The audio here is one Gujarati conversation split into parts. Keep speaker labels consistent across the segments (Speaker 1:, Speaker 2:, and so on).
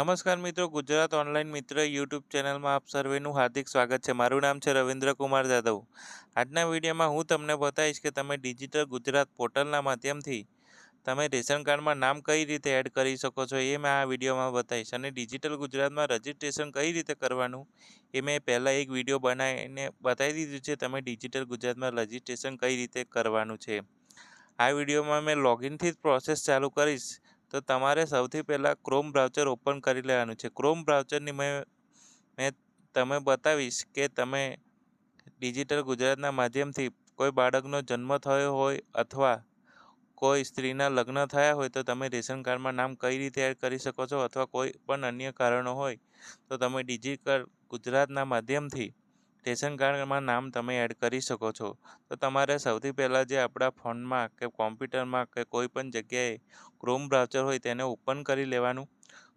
Speaker 1: નમસ્કાર મિત્રો, ગુજરાત ઓનલાઈન મિત્ર યુટ્યુબ ચેનલમાં આપ સર્વેનું હાર્દિક સ્વાગત છે. મારું નામ છે રવિન્દ્ર કુમાર જાદવ આજના વિડીયોમાં હું તમને બતાવીશ કે તમે ડિજિટલ ગુજરાત પોર્ટલના માધ્યમથી તમે રેશન કાર્ડમાં નામ કઈ રીતે એડ કરી શકો છો એ મેં આ વિડીયોમાં બતાવીશ અને ડિજિટલ ગુજરાતમાં રજિસ્ટ્રેશન કઈ રીતે કરવાનું એ મેં પહેલાં એક વીડિયો બનાવીને બતાવી દીધું છે. તમે ડિજિટલ ગુજરાતમાં રજિસ્ટ્રેશન કઈ રીતે કરવાનું છે. આ વિડીયોમાં મેં લોગિનથી જ પ્રોસેસ ચાલુ કરીશ. તો તમારે સૌથી પહેલાં ક્રોમ બ્રાઉચર ઓપન કરી લેવાનું છે. ક્રોમ બ્રાઉચરની મેં મેં તમે બતાવીશ કે તમે ડિજિટલ ગુજરાતના માધ્યમથી કોઈ બાળકનો જન્મ થયો હોય અથવા કોઈ સ્ત્રીના લગ્ન થયા હોય તો તમે રેશન કાર્ડમાં નામ કઈ રીતે એડ કરી શકો છો અથવા કોઈ પણ અન્ય કારણો હોય તો તમે ડિજિટલ ગુજરાતના માધ્યમથી રેશન કાર્ડમાં નામ તમે એડ કરી શકો છો. તો તમારે સૌથી પહેલાં જે આપણા ફોનમાં કે કોમ્પ્યુટરમાં કે કોઈ પણ જગ્યાએ ક્રોમ બ્રાઉચર હોય તેને ઓપન કરી લેવાનું.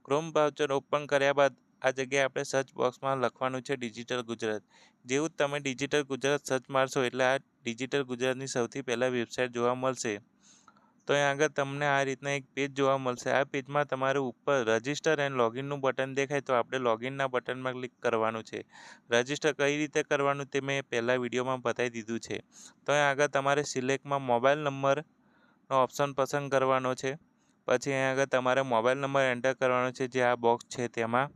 Speaker 1: ક્રોમ બ્રાઉચર ઓપન કર્યા બાદ આ જગ્યાએ આપણે સર્ચ બોક્સમાં લખવાનું છે ડિજિટલ ગુજરાત. જેવું જ તમે ડિજિટલ ગુજરાત સર્ચ મારશો એટલે આ ડિજિટલ ગુજરાતની સૌથી પહેલાં વેબસાઇટ જોવા મળશે. તો અહીં આગળ તમને આ રીતના એક પેજ જોવા મળશે. આ પેજમાં તમારે ઉપર રજિસ્ટર એન્ડ લોગિનનું બટન દેખાય, તો આપણે લોગિનના બટનમાં ક્લિક કરવાનું છે. રજિસ્ટર કઈ રીતે કરવાનું તે મેં પહેલાં વિડીયોમાં બતાવી દીધું છે. તો અહીં આગળ તમારે સિલેક્ટમાં મોબાઈલ નંબરનો ઓપ્શન પસંદ કરવાનો છે. પછી અહીં આગળ તમારે મોબાઈલ નંબર એન્ટર કરવાનો છે, જે આ બોક્સ છે તેમાં.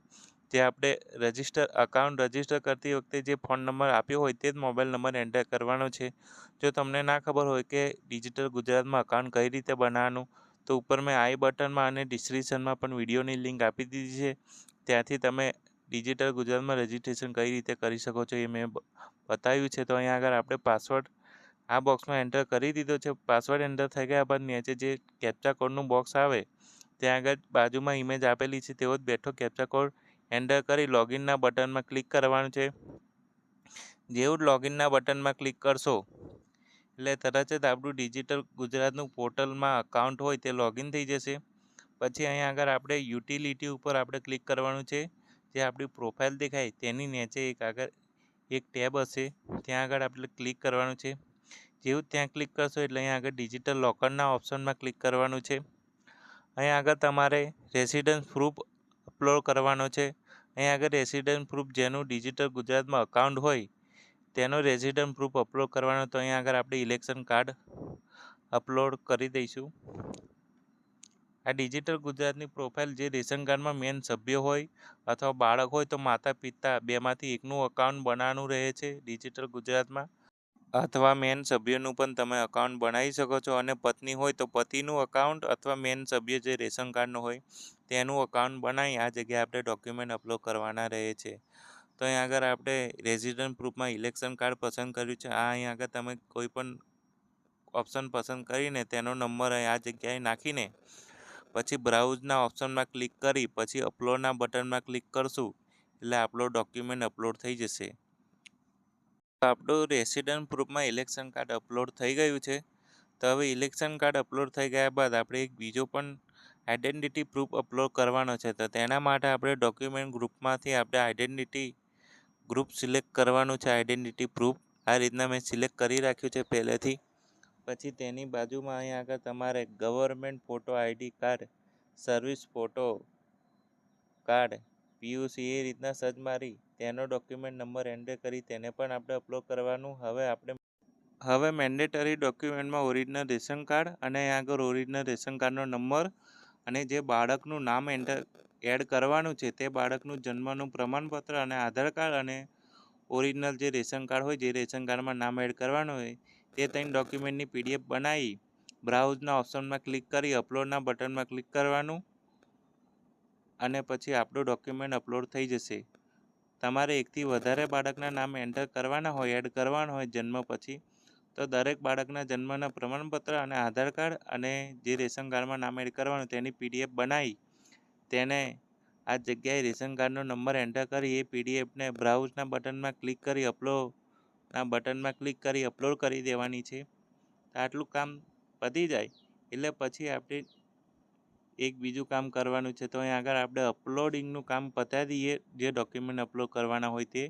Speaker 1: જે આપણે રજિસ્ટર અકાઉન્ટ રજિસ્ટર કરતી વખતે જે ફોન નંબર આપ્યો હોય તે જ મોબાઈલ નંબર એન્ટર કરવાનો છે. જો તમને ના ખબર હોય કે ડિજિટલ ગુજરાતમાં અકાઉન્ટ કઈ રીતે બનાવવાનું, તો ઉપર મેં આઈ બટનમાં અને ડિસ્ક્રિપ્શનમાં પણ વિડીયોની લિંક આપી દીધી છે. ત્યાંથી તમે ડિજિટલ ગુજરાતમાં રજિસ્ટ્રેશન કઈ રીતે કરી શકો છો એ મેં બતાવ્યું છે. તો અહીંયા આગળ આપણે પાસવર્ડ આ બોક્સમાં એન્ટર કરી દીધો છે. પાસવર્ડ એન્ટર થઈ ગયા બાદ નીચે જે કેપ્ચા કોડનું બોક્સ આવે, ત્યાં આગળ બાજુમાં ઇમેજ આપેલી છે, તેવો જ બેઠો કેપ્ચા કોડ એન્ટર કરી લોગિનના બટનમાં ક્લિક કરવાનું છે. જેવું જ લોગિનના બટનમાં ક્લિક કરશો, એટલે તરત જ આપણું ડિજિટલ ગુજરાતનું પોર્ટલમાં અકાઉન્ટ હોય તે લોગિન થઈ જશે. પછી અહીંયા આગળ આપણે યુટિલિટી ઉપર આપણે ક્લિક કરવાનું છે. જે આપણી પ્રોફાઇલ દેખાય તેની નીચે એક આગળ એક ટેબ હશે, ત્યાં આગળ આપણે ક્લિક કરવાનું છે. જેવું ત્યાં ક્લિક કરશો એટલે અહીંયા આગળ ડિજિટલ લોકરના ઓપ્શનમાં ક્લિક કરવાનું છે. અહીંયા આગળ તમારે રેસિડન્સ પ્રૂફ અપલોડ કરવાનો છે. અહીં આગળ રેસિડન્ટ પ્રૂફ જેનું ડિજિટલ ગુજરાતમાં અકાઉન્ટ હોય, તેનો રેસિડન્ટ પ્રૂફ અપલોડ કરવાનો તો અહીં આગળ આપણે ઇલેક્શન કાર્ડ અપલોડ કરી દઈશું. આ ડિજિટલ ગુજરાતની પ્રોફાઇલ જે રેશન કાર્ડમાં મેન સભ્ય હોય અથવા બાળક હોય તો માતા પિતા બેમાંથી એકનું અકાઉન્ટ બનાવવાનું રહે છે ડિજિટલ ગુજરાતમાં. અથવા મેન સભ્યનું પણ તમે અકાઉન્ટ બનાવી શકો છો અને પત્ની હોય તો પતિનું અકાઉન્ટ અથવા મેન સભ્ય જે રેશન કાર્ડનું હોય તેનું અકાઉન્ટ બનાવી આ જગ્યાએ આપણે ડોક્યુમેન્ટ અપલોડ કરવાના રહે છે. તો અહીં આગળ આપણે રેઝિડન્ટ પ્રૂફમાં ઇલેક્શન કાર્ડ પસંદ કર્યું છે. આ અહીં આગળ તમે કોઈ પણ ઓપ્શન પસંદ કરીને તેનો નંબર આ જગ્યાએ નાખીને પછી બ્રાઉઝના ઓપ્શનમાં ક્લિક કરી, પછી અપલોડના બટનમાં ક્લિક કરશું એટલે આપણો ડોક્યુમેન્ટ અપલોડ થઈ જશે. આપણું રેસિડન્ટ પ્રૂફમાં ઇલેક્શન કાર્ડ અપલોડ થઈ ગયું છે. તો હવે ઇલેક્શન કાર્ડ અપલોડ થઈ ગયા બાદ આપણે એક બીજો પણ આઈડેન્ટિટી પ્રૂફ અપલોડ કરવાનો છે. તો તેના માટે આપણે ડોક્યુમેન્ટ ગ્રુપમાંથી આપણે આઈડેન્ટિટી ગ્રુપ સિલેક્ટ કરવાનું છે. આઈડેન્ટિટી પ્રૂફ આ રીતના મેં સિલેક્ટ કરી રાખ્યું છે પહેલેથી. પછી તેની બાજુમાં અહીં આગળ તમારે government photo ID card service photo card PUC એ રીતના સર્ચ મારી. તેનો ડોક્યુમેન્ટ નંબર એન્ટર કરી તેને પણ આપણે અપલોડ કરવાનું. હવે આપણે, હવે મેન્ડેટરી ડોક્યુમેન્ટમાં ઓરિજિનલ રેશન કાર્ડ અને આગળ ઓરિજિનલ રેશન કાર્ડનો નંબર અને જે બાળકનું નામ એન્ટર એડ કરવાનું છે તે બાળકનું જન્મનું પ્રમાણપત્ર અને આધાર કાર્ડ અને ઓરિજિનલ જે રેશન કાર્ડ હોય, જે રેશન કાર્ડમાં નામ એડ કરવાનું હોય, તે ત્રણ ડોક્યુમેન્ટની પીડીએફ બનાવી બ્રાઉઝના ઓપ્શનમાં ક્લિક કરી અપલોડના બટનમાં ક્લિક કરવાનું અને પછી આપણું ડોક્યુમેન્ટ અપલોડ થઈ જશે. તમારે એકથી વધારે બાળકના નામ એન્ટર કરવાના હોય એડ કરવાના હોય જન્મ પછી, તો દરેક બાળકના જન્મના પ્રમાણપત્ર અને આધાર કાર્ડ અને જે રેશન કાર્ડમાં નામ એડ કરવાનું તેની પીડીએફ બનાવી, તેને આ જગ્યાએ રેશન કાર્ડનો નંબર એન્ટર કરી, એ પીડીએફને બ્રાઉઝના બટનમાં ક્લિક કરી અપલોડના બટનમાં ક્લિક કરી અપલોડ કરી દેવાની છે. આટલું કામ પતી જાય, એટલે પછી આપણે એક બીજું કામ કરવાનું છે, તો અહીં આગળ આપણે અપલોડિંગનું કામ પતાવી દઈએ, જે ડોક્યુમેન્ટ અપલોડ કરવાના હોય તે.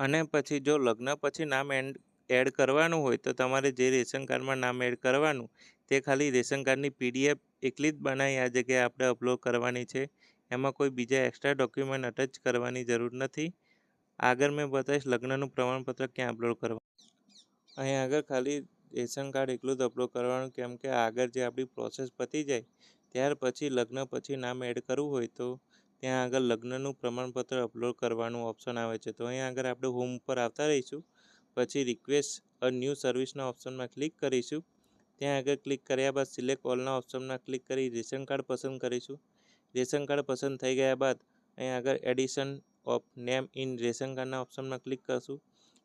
Speaker 1: અને પછી જો લગ્ન પછી નામ એન્ડ એડ કરવાનું હોય, તો તમારે જે રેશન કાર્ડમાં નામ એડ કરવાનું, તે ખાલી રેશન કાર્ડની પીડીએફ એકલી જ બનાવી આ જગ્યાએ આપણે અપલોડ કરવાની છે. એમાં કોઈ બીજા એક્સ્ટ્રા ડોક્યુમેન્ટ અટેચ કરવાની જરૂર નથી. આગળ મેં બતાવીશ લગ્નનું પ્રમાણપત્ર ક્યાં અપલોડ કરવા. અહીં આગળ ખાલી રેશન કાર્ડ એકલું જ અપલોડ કરવાનું, કેમ કે આગળ જે આપણી પ્રોસેસ પતી જાય, ત્યાર પછી લગ્ન પછી નામ એડ કરવું હોય તો ત્યાં આગળ લગ્નનું પ્રમાણપત્ર અપલોડ કરવાનું ઓપ્શન આવે છે. તો અહીં આગળ આપણે હોમ ઉપર આવતા રહીશું, પછી રિક્વેસ્ટ અ ન્યૂ સર્વિસના ઓપ્શનમાં ક્લિક કરીશું. ત્યાં આગળ ક્લિક કર્યા બાદ સિલેક્ટ ઓલના ઓપ્શનમાં ક્લિક કરી રેશન કાર્ડ પસંદ કરીશું. રેશન કાર્ડ પસંદ થઈ ગયા બાદ અહીં આગળ addition of name in ration કાર્ડના ઓપ્શનમાં ક્લિક કરશું.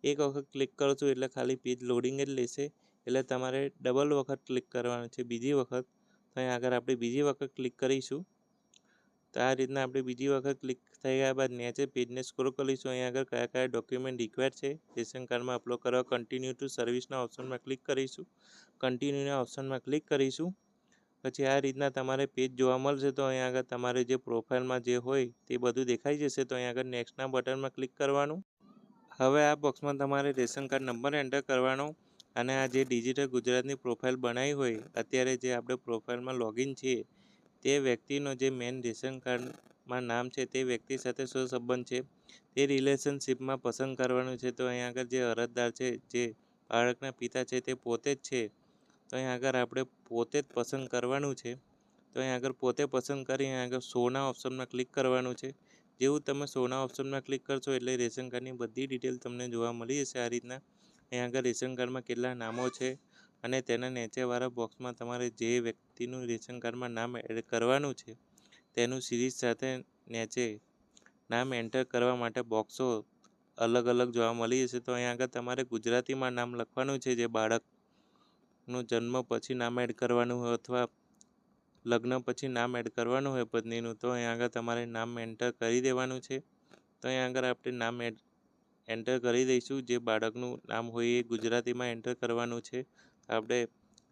Speaker 1: એક વખત ક્લિક કરશું એટલે ખાલી પેજ લોડિંગ જ લેશે. એટલે તમારે ડબલ વખત ક્લિક કરવાનું છે. બીજી વખત તો અહીં આગળ આપણે બીજી વખત ક્લિક કરીશું. તો આ રીતના આપણે બીજી વખત ક્લિક થઈ ગયા બાદ નીચે પેજને સ્ક્રોલ કરીશું. અહીં આગળ કયા કયા ડોક્યુમેન્ટ રિક્વાયર છે, રેશન કાર્ડમાં અપલોડ કરવા કન્ટિન્યુ ટુ સર્વિસના ઓપ્શનમાં ક્લિક કરીશું. કન્ટિન્યુના ઓપ્શનમાં ક્લિક કરીશું. પછી આ રીતના તમારે પેજ જોવા મળશે તો અહીં આગળ તમારે જે પ્રોફાઇલમાં જે હોય તે બધું દેખાઈ જશે. તો અહીં આગળ નેક્સ્ટના બટનમાં ક્લિક કરવાનું. હવે આ બોક્સમાં તમારે રેશન કાર્ડ નંબર એન્ટર કરવાનો. અને આ જે ડિજિટલ ગુજરાતની પ્રોફાઇલ બનાવી હોય, અત્યારે જે આપણે પ્રોફાઇલમાં લોગિન છીએ, તે વ્યક્તિનો જે મેન રેશન કાર્ડમાં નામ છે, તે વ્યક્તિ સાથે શું સંબંધ છે, તે રિલેશનશિપમાં પસંદ કરવાનું છે, તો અહીં આગળ જે અરજદાર છે, જે બાળકના પિતા છે, તે પોતે જ છે. તો અહીં આગળ આપણે પોતે જ પસંદ કરવાનું છે. તો અહીં આગળ પોતે પસંદ કરી અહીં આગળ સોના ઓપ્શનમાં ક્લિક કરવાનું છે. જેવું તમે સોના ઓપ્શનમાં ક્લિક કરશો એટલે રેશન કાર્ડની બધી ડિટેલ તમને જોવા મળી જશે આ રીતના. અહીં આગળ રેશન કાર્ડમાં કેટલા નામો છે અને તેના નીચેવાળા બોક્સમાં તમારે જે વ્યક્તિનું રેશન કાર્ડમાં નામ એડ કરવાનું છે, તેનું સિરીઝ સાથે નીચે નામ એન્ટર કરવા માટે બોક્સો અલગ અલગ જોવા મળી જશે. તો અહીં આગળ તમારે ગુજરાતીમાં નામ લખવાનું છે, જે બાળકનો જન્મ પછી નામ એડ કરવાનું હોય અથવા લગ્ન પછી નામ એડ કરવાનું હોય પત્નીનું, તો અહીં આગળ તમારે નામ એન્ટર કરી દેવાનું છે. તો અહીં આગળ આપણે નામ એડ એન્ટર કરી દઈશું. જે બાળકનું નામ હોય એ ગુજરાતીમાં એન્ટર કરવાનું છે. આપણે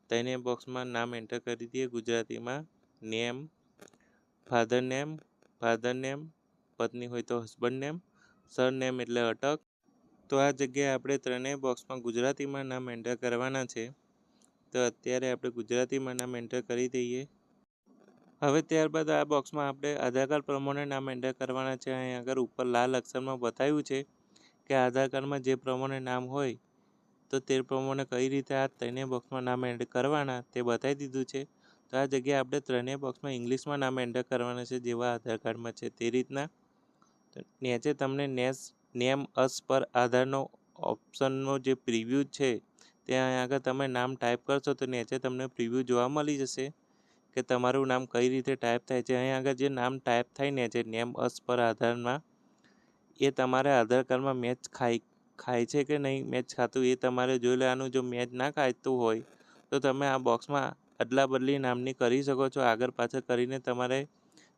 Speaker 1: તેને બોક્સમાં નામ એન્ટર કરી દઈએ. ગુજરાતીમાં name father name father name પત્ની હોય તો હસબન્ડ નેમ સર નેમ એટલે અટક. તો આ જગ્યાએ આપણે ત્રણેય બોક્સમાં ગુજરાતીમાં નામ એન્ટર કરવાના છે. તો અત્યારે આપણે ગુજરાતીમાં નામ એન્ટર કરી દઈએ. હવે ત્યારબાદ આ બોક્સમાં આપણે આધાર કાર્ડ પ્રમાણે નામ એન્ટર કરવાના છે. અહીં આગળ ઉપર લાલ અક્ષરમાં બતાવ્યું છે. કે આધાર કાર્ડમાં જે પ્રમાણે નામ હોય, તો તે પ્રમાણે કઈ રીતે આ ત્રણેય બોક્સમાં નામ એન્ટર કરવાના તે બતાવી દીધું છે. તો આ જગ્યાએ આપણે ત્રણેય બોક્સમાં ઇંગ્લિશમાં નામ એન્ટર કરવાના છે, જેવા આધાર કાર્ડમાં છે તે રીતના. નીચે તમને નેસ, નેમ, અસ પર આધારનો ઓપ્શનનો જે પ્રિવ્યૂ છે, ત્યાં આગળ તમે નામ ટાઈપ કરશો તો નીચે તમને પ્રિવ્યૂ જોવા મળી જશે કે તમારું નામ કઈ રીતે ટાઈપ થાય છે. અહીં આગળ જે નામ ટાઈપ થાય ને જે નેમ, અસ પર આધારમાં એ તમારે આધાર કાર્ડમાં મેચ ખાઈ ખાય છે કે નહીં મેચ ખાતું એ તમારે જોઈ લેવાનું. જો મેચ ના ખાતું હોય તો તમે આ બોક્સમાં અદલા બદલી નામની કરી શકો છો. આગળ પાછળ કરીને તમારે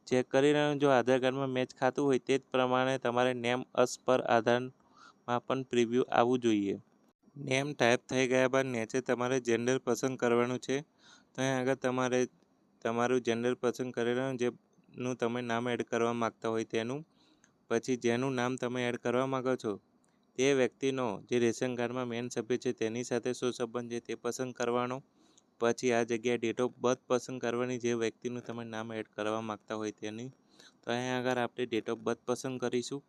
Speaker 1: ચેક કરી લેવાનું. જો આધાર કાર્ડમાં મેચ ખાતું હોય તે જ પ્રમાણે તમારે નેમ અસ પર આધારમાં પણ પ્રિવ્યૂ આવવું જોઈએ. નેમ ટાઈપ થઈ ગયા બાદ નીચે તમારે જેન્ડર પસંદ કરવાનું છે. તો અહીં આગળ તમારે તમારું જેન્ડર પસંદ કરેલું જેનું તમે નામ એડ કરવા માગતા હોય તેનું. પછી જેનું નામ તમે એડ કરવા માગો છો? તે વ્યક્તિનો જે રેશન કાર્ડમાં મેન સભ્ય છે તેની સાથે શું સંબંધ છે તે પસંદ કરવાનો? પછી આ જગ્યાએ ડેટ ઓફ બર્થ પસંદ કરવાની જે વ્યક્તિનું તમે નામ એડ કરવા માગતા હોય તેની. તો અહીં આગળ આપણે ડેટ ઓફ બર્થ પસંદ કરીશું.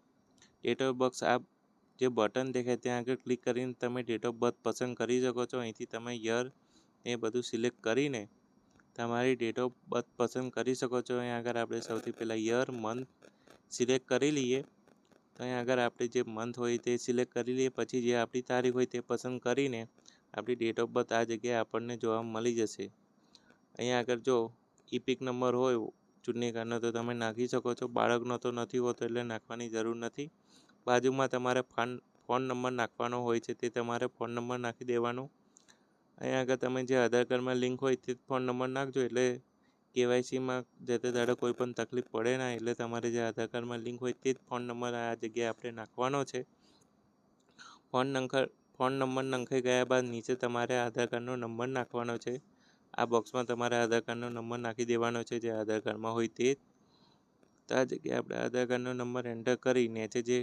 Speaker 1: ડેટ ઓફ બર્થ આ જે બટન દેખાય ત્યાં આગળ ક્લિક કરીને તમે ડેટ ઓફ બર્થ પસંદ કરી શકો છો. અહીંથી તમે યર એ બધું સિલેક્ટ કરીને તમારી ડેટ ઓફ બર્થ પસંદ કરી શકો છો. અહીં આગળ આપણે સૌથી પહેલાં યર મંથ સિલેક્ટ કરી લઈએ. તો અહીંયા આગળ આપણે જે મંથ હોય તે સિલેક્ટ કરી લઈએ, પછી જે આપણી તારીખ હોય તે પસંદ કરીને આપણી ડેટ ઓફ બર્થ આ જગ્યાએ આપણને જોવા મળી જશે. અહીંયા આગળ જો ઇપિક નંબર હોય ચૂંટણી કાર્ડનો તો તમે નાખી શકો છો. બાળકનો તો નથી હોતો એટલે નાખવાની જરૂર નથી. બાજુમાં તમારે ફોન ફોન નંબર નાખવાનો હોય છે તે તમારે ફોન નંબર નાખી દેવાનો. અહીંયા આગળ તમે જે આધાર કાર્ડમાં લિંક હોય તે ફોન નંબર નાખજો એટલે કેવાયસીમાં જે તે દાડે કોઈ પણ તકલીફ પડે ના, એટલે તમારે જે આધાર કાર્ડમાં લિંક હોય તે જ ફોન નંબર આ જગ્યાએ આપણે નાખવાનો છે. ફોન નંખર, ફોન નંબર નંખાઈ ગયા બાદ નીચે તમારે આધાર કાર્ડનો નંબર નાખવાનો છે. આ બોક્સમાં તમારે આધાર કાર્ડનો નંબર નાખી દેવાનો છે, જે આધાર કાર્ડમાં હોય તે તો આ જગ્યાએ આપણે આધાર કાર્ડનો નંબર એન્ટર કરી નીચે જે,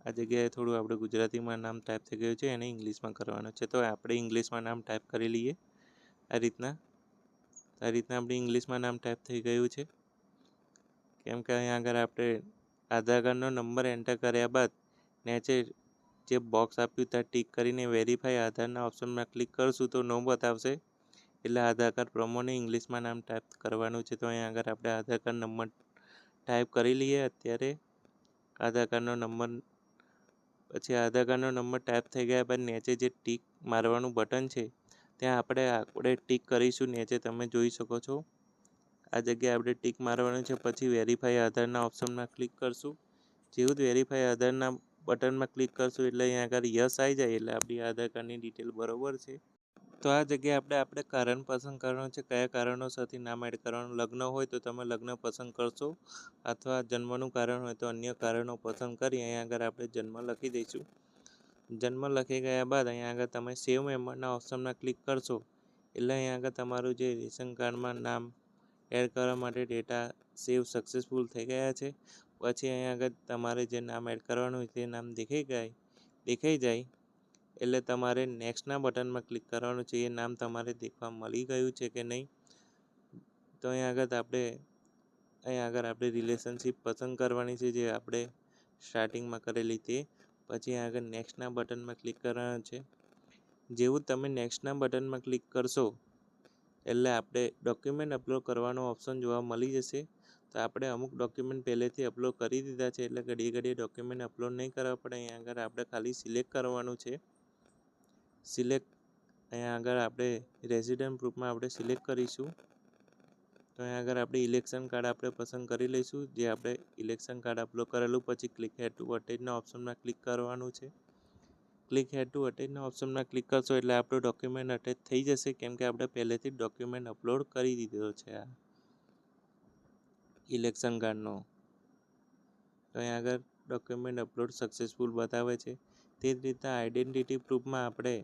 Speaker 1: આ જગ્યાએ થોડું આપણે ગુજરાતીમાં નામ ટાઈપ થઈ ગયું છે, એને ઇંગ્લિશમાં કરવાનું છે. તો આપણે ઇંગ્લિશમાં નામ ટાઈપ કરી લઈએ. આ રીતના આ રીતના આપણે ઇંગ્લિશમાં નામ ટાઈપ થઈ ગયું છે. કેમ કે અહીંયા આગળ આપણે આધાર કાર્ડનો નંબર એન્ટર કર્યા બાદ નીચે જે બોક્સ આપ્યું ત્યાં ટીક કરીને વેરીફાઈ આધારના ઓપ્શનમાં ક્લિક કરશું તો નો બતાવશે. એટલે આધાર કાર્ડ પ્રમોને ઇંગ્લિશમાં નામ ટાઈપ કરવાનું છે. તો અહીંયા આગળ આપણે આધાર કાર્ડ નંબર ટાઈપ કરી લઈએ અત્યારે. આધાર કાર્ડનો નંબર પછી આધાર કાર્ડનો નંબર ટાઈપ થઈ ગયા બાદ નીચે જે ટીક મારવાનું બટન છે ત્યાં આપણે આપણે ટીક કરીશું નીચે તમે જોઈ શકો છો. આ જગ્યાએ આપણે ટીક મારવાનું છે, પછી વેરીફાઈ આધારના ઓપ્શનમાં ક્લિક કરશું. જેવું જ વેરીફાઈ આધારના બટનમાં ક્લિક કરશું એટલે અહીંયા આગળ યસ આવી જાય એટલે આપણી આધાર કાર્ડની ડિટેલ બરોબર છે. તો આ જગ્યાએ આપણે આપણે કારણ પસંદ કરવાનું છે. કયા કારણોસરથી નામ એડ કરવાનું? લગ્ન હોય તો તમે લગ્ન પસંદ કરશો અથવા જન્મનું કારણ હોય તો અન્ય કારણો પસંદ કરી અહીંયા આગળ આપણે જન્મ લખી દઈશું. જન્મ લખી ગયા બાદ અહીંયા આગળ તમે સેવ મેમ્બરના ઓપ્શનમાં ક્લિક કરશો. એટલે અહીંયા આગળ તમારું જે રેશન કાર્ડમાં નામ એડ કરવા માટે ડેટા સેવ સક્સેસફુલ થઈ ગયા છે. પછી અહીંયા આગળ તમારે જે નામ એડ કરવાનું હોય તે નામ દેખાઈ જાય દેખાઈ જાય. એટલે તમારે નેક્સ્ટના બટનમાં ક્લિક કરવાનું છે. એ નામ તમારે દેખવા મળી ગયું છે કે નહીં? તો અહીંયા આગળ આપણે અહીંયા આગળ આપણે રિલેશનશિપ પસંદ કરવાની છે જે આપણે સ્ટાર્ટિંગમાં કરેલી તે. પછી આગળ નેક્સ્ટના બટનમાં ક્લિક કરવાનું છે. જેવું તમે નેક્સ્ટના બટનમાં ક્લિક કરશો, એટલે આપણે ડોક્યુમેન્ટ અપલોડ કરવાનો ઓપ્શન જોવા મળી જશે. તો આપણે અમુક ડોક્યુમેન્ટ પહેલેથી અપલોડ કરી દીધા છે, એટલે ઘડીએ ઘડીએ ડોક્યુમેન્ટ અપલોડ નહીં કરવા પડે. અહીંયા આગળ આપણે ખાલી સિલેક્ટ કરવાનું છે. સિલેક્ટ અહીંયા આગળ આપણે રેઝિડન્ટ પ્રૂફમાં આપણે સિલેક્ટ કરીશું. તો અહીં આગળ આપણે ઇલેક્શન કાર્ડ આપણે પસંદ કરી લઈશું, જે આપણે ઇલેક્શન કાર્ડ અપલોડ કરેલું, પછી ક્લિક હેડ ટુ અટેચના ઓપ્શનમાં ક્લિક કરવાનું છે. ક્લિક હેડ ટુ અટેચના ઓપ્શનમાં ક્લિક કરશો એટલે આપણું ડોક્યુમેન્ટ અટેચ થઈ જશે, કેમ કે આપણે પહેલેથી જ ડોક્યુમેન્ટ અપલોડ કરી દીધો છે આ ઇલેક્શન કાર્ડનો તો અહીંયા આગળ ડોક્યુમેન્ટ અપલોડ સક્સેસફુલ બતાવે છે. તે જ રીતના આઈડેન્ટિટી પ્રૂફમાં આપણે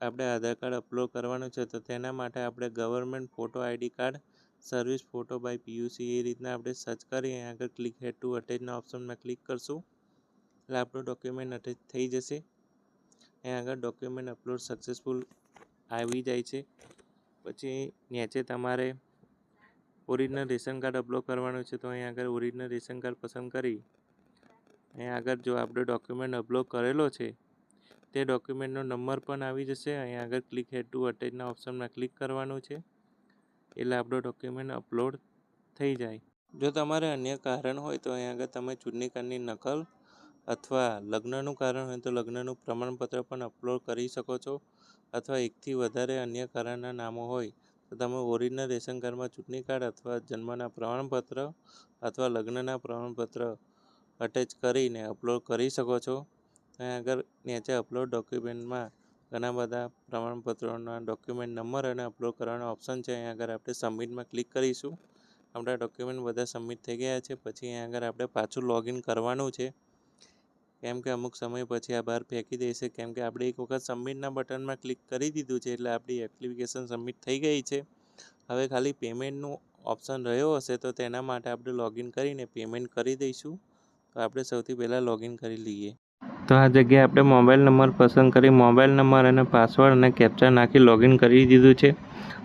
Speaker 1: આપણે આધાર કાર્ડ અપલોડ કરવાનું છે, તો તેના માટે આપણે government photo ID card service photo by PUC એ રીતના આપણે સર્ચ કરી, અહીંયા આગળ ક્લિક હેડ ટુ અટેચના ઓપ્શનમાં ક્લિક કરશું. એટલે આપણું ડોક્યુમેન્ટ અટેચ થઈ જશે. અહીંયા આગળ ડોક્યુમેન્ટ અપલોડ સક્સેસફુલ આવી જાય છે. પછી નીચે તમારે ઓરિજિનલ રેશન કાર્ડ અપલોડ કરવાનું છે, તો અહીંયા આગળ ઓરિજિનલ રેશન કાર્ડ પસંદ કરી. અહીંયા આગળ જો આપણે ડોક્યુમેન્ટ અપલોડ કરેલો છે તે ડોક્યુમેન્ટનો નંબર પણ આવી જશે. અહીંયા આગળ ક્લિક હેડ ટુ અટેચના ઓપ્શનમાં ક્લિક કરવાનું છે. એટલે આપણો ડોક્યુમેન્ટ અપલોડ થઈ જાય. જો તમારે અન્ય કારણ હોય તો અહીંયા આગળ તમે ચૂંટણી કાર્ડની નકલ અથવા લગ્નનું કારણ હોય તો લગ્નનું પ્રમાણપત્ર પણ અપલોડ કરી શકો છો. અથવા એકથી વધારે અન્ય કારણના નામો હોય તો તમે ઓરિજિનલ રેશન કાર્ડમાં ચૂંટણી કાર્ડ અથવા જન્મના પ્રમાણપત્ર અથવા લગ્નના પ્રમાણપત્ર અટેચ કરીને અપલોડ કરી શકો છો. ત્યાં આગળ નીચે અપલોડ ડોક્યુમેન્ટમાં ઘણા બધા પ્રમાણપત્રોના ડોક્યુમેન્ટ નંબર અને અપલોડ કરવાનો ઓપ્શન છે, અહીંયા આગળ આપણે સબમિટમાં ક્લિક કરીશું. આપણા ડોક્યુમેન્ટ બધા સબમિટ થઈ ગયા છે, પછી અહીંયા આગળ આપણે પાછું લોગિન કરવાનું છે. કેમ કે અમુક સમય પછી આ બહાર ફેંકી દેશે, કેમ કે આપણે એક વખત સબમિટના બટનમાં ક્લિક કરી દીધું છે, એટલે આપણી એપ્લિકેશન સબમિટ થઈ ગઈ છે. હવે ખાલી પેમેન્ટનું ઓપ્શન રહ્યો હશે, તો તેના માટે આપણે લોગિન કરીને પેમેન્ટ કરી દઈશું. તો આપણે સૌથી પહેલાં લોગિન કરી લઈએ. તો આ જગ્યાએ આપણે મોબાઈલ નંબર પસંદ કરી મોબાઈલ નંબર અને પાસવર્ડ અને કેપ્ચા નાખી લોગિન કરી દીધું છે.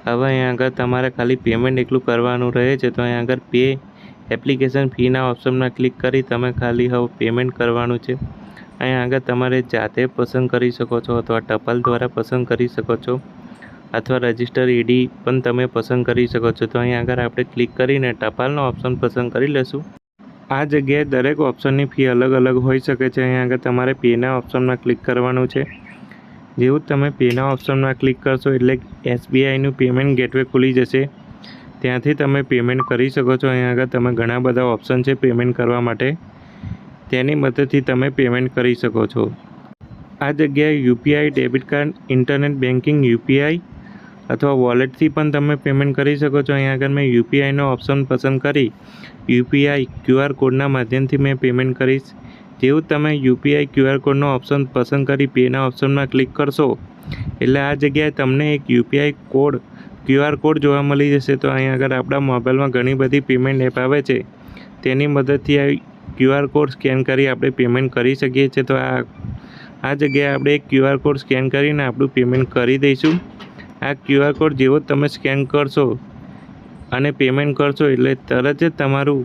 Speaker 1: હવે અહીંયા આગળ તમારે ખાલી પેમેન્ટ એટલું કરવાનું રહે છે. તો અહીંયા આગળ પે એપ્લિકેશન ફીના ઓપ્શનમાં ક્લિક કરી તમે ખાલી હવે પેમેન્ટ કરવાનું છે. અહીંયા આગળ તમારે જાતે પસંદ કરી શકો છો અથવા ટપાલ દ્વારા પસંદ કરી શકો છો અથવા રજિસ્ટર ઈડી પણ તમે પસંદ કરી શકો છો. તો અહીંયા આગળ આપણે ક્લિક કરીને ટપાલનો ઓપ્શન પસંદ કરી લેશું આ જગ્યાએ દરેક ઓપ્શનની ફી અલગ અલગ હોઈ શકે છે. અહીંયા આગળ તમારે પેના ઓપ્શનમાં ક્લિક કરવાનું છે. જેવું તમે પેના ઓપ્શનમાં ક્લિક કરશો એટલે એસબીઆઈનું પેમેન્ટ ગેટવે ખુલી જશે. ત્યાંથી તમે પેમેન્ટ કરી શકો છો. અહીંયા આગળ તમે ઘણા બધા ઓપ્શન છે પેમેન્ટ કરવા માટે. તેની મદદથી તમે પેમેન્ટ કરી શકો છો. આ જગ્યાએ UPI debit card, internet banking UPI અથવા વોલેટથી પણ તમે પેમેન્ટ કરી શકો છો. અહીંયા આગળ મેં યુપીઆઈનો ઓપ્શન પસંદ કરી. યુપીઆઈ ક્યુઆર કોડના માધ્યમથી મેં પેમેન્ટ કરીશ. જેવું તમે યુપીઆઈ ક્યુઆર કોડનો ઓપ્શન પસંદ કરી પેના ઓપ્શનમાં ક્લિક કરશો. એટલે આ જગ્યાએ તમને એક યુપીઆઈ કોડ ક્યુઆર કોડ જોવા મળી જશે. તો અહીંયા આગળ આપણા મોબાઈલમાં ઘણી બધી પેમેન્ટ એપ આવે છે. તેની મદદથી આ ક્યુઆર કોડ સ્કેન કરી આપણે પેમેન્ટ કરી શકીએ છીએ. તો આ આ જગ્યાએ આપણે એક ક્યુઆર કોડ સ્કેન કરીને આપણું પેમેન્ટ કરી દઈશું. આ ક્યુઆર કોડ જેવો તમે સ્કેન કરશો અને પેમેન્ટ કરશો એટલે તરત જ તમારું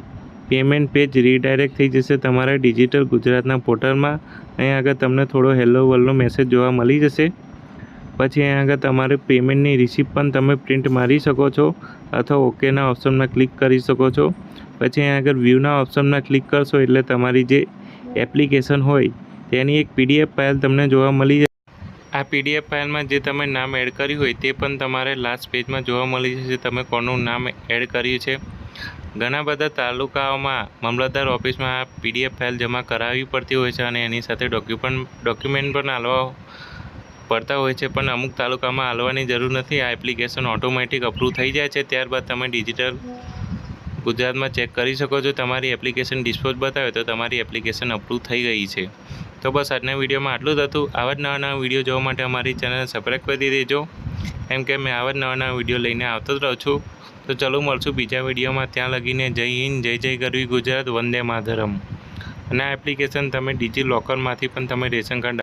Speaker 1: પેમેન્ટ પેજ રીડાયરેક્ટ થઈ જશે તમારા ડિજિટલ ગુજરાતના પોર્ટલમાં અહીં આગળ તમને થોડો હેલો વર્લ્ડનો મેસેજ જોવા મળી જશે. પછી અહીં આગળ તમારે પેમેન્ટની રિસિપ્ટ પણ તમે પ્રિન્ટ મારી શકો છો અથવા ઓકેના ઓપ્શનમાં ક્લિક કરી શકો છો. પછી અહીં આગળ વ્યૂના ઓપ્શનમાં ક્લિક કરશો એટલે તમારી જે એપ્લિકેશન હોય તેની એક પીડીએફ ફાઇલ તમને જોવા મળી આ પીડીએફ ફાઇલમાં જે તમે નામ એડ કર્યું હોય તે પણ તમારે લાસ્ટ પેજમાં જોવા મળી જશે તમે કોનું નામ એડ કર્યું છે. ઘણા બધા તાલુકાઓમાં મામલતદાર ઓફિસમાં આ પીડીએફ ફાઇલ જમા કરાવવી પડતી હોય છે અને એની સાથે ડોક્યુમેન્ટ ડોક્યુમેન્ટ પણ આલવા પડતા હોય છે, પણ અમુક તાલુકામાં આલવાની જરૂર નથી. આ એપ્લિકેશન ઓટોમેટિક અપ્રૂવ થઈ જાય છે. ત્યારબાદ તમે ડિજિટલ ગુજરાતમાં ચેક કરી શકો છો. તમારી એપ્લિકેશન ડિસ્પોઝ બતાવે તો તમારી એપ્લિકેશન અપ્રૂવ થઈ ગઈ છે. તો બસ આજના વિડીયોમાં આટલું જ હતું. આવા જ નવા નવા વીડિયો જોવા માટે અમારી ચેનલ સબસ્ક્રાઈબ કરી દેજો. એમ કે મેં આવા જ નવા નવા વીડિયો લઈને આવતો જ રહું છું. તો ચલો મળશું બીજા વિડીયોમાં. ત્યાં લગીને જય હિન્દ, જય જય ગરવી ગુજરાત, વંદે માધરમ અને આ એપ્લિકેશન તમે ડિજી લોકરમાંથી પણ તમે રેશન કાર્ડ